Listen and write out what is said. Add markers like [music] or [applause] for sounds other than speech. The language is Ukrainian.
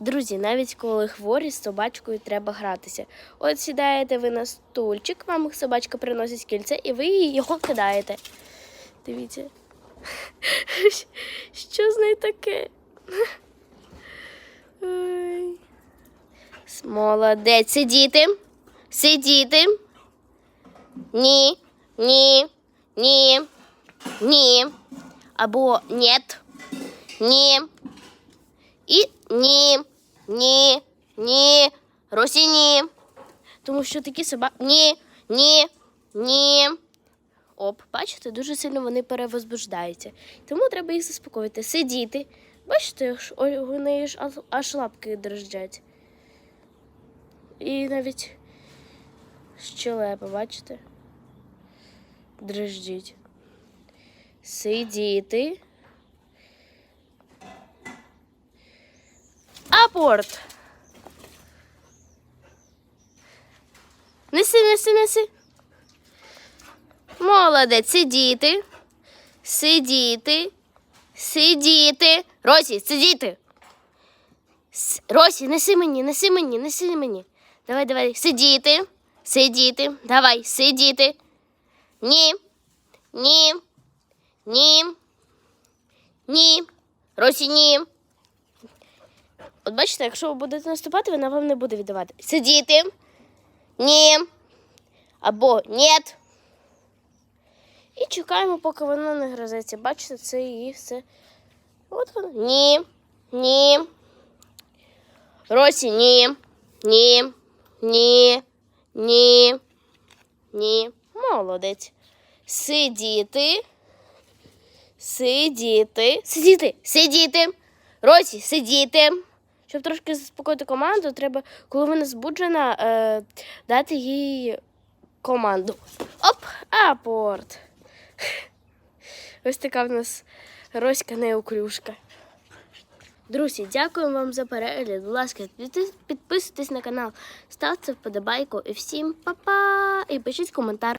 Друзі, навіть коли хворі з собачкою треба гратися. От сідаєте ви на стульчик, вам собачка приносить кільце, і ви його кидаєте. Дивіться. [laughs] Що з нею таке? Ой. Молодець, сидіти. Сидіти. Ні, ні, ні, ні. Або нет. Ні. І ні, ні, ні, Росі ні. Тому що такі собаки. Ні, ні, ні. Оп, бачите, дуже сильно вони перевозбуждаються. Тому треба їх заспокоїти. Сидіти. Бачите, у неї ж аж- лапки дрожать. І навіть щелепа, бачите? Дрождіть. Сидіти. Апорт. Неси, неси, неси. Молодець, сидіти. Сидіти. Сидіти. Росі, сидіти. Росі, неси мені, неси мені, неси мені. Давай, давай, сидіти. Сидіти. Давай, сидіти. Ні. Ні. Ні. Ні. Росі, ні. От бачите, якщо ви будете наступати, вона вам не буде віддавати. Сидіти. Ні. Або нет. І чекаємо, поки вона не грозиться. Бачите, це її все. От вона. Ні. Ні. Росі, ні. Ні. Ні. Ні. Ні. Молодець. Сидіти. Сидіти. Сидіти. Сидіти. Росі, сидіти. Щоб трошки заспокоїти команду, треба, коли вона збуджена, е, дати їй команду. Оп, апорт. [laughs] Ось така в нас Роська неукрюшка. Друзі, дякую вам за перегляд. Будь ласка, підписуйтесь на канал, ставте вподобайку і всім па-па! І пишіть коментар.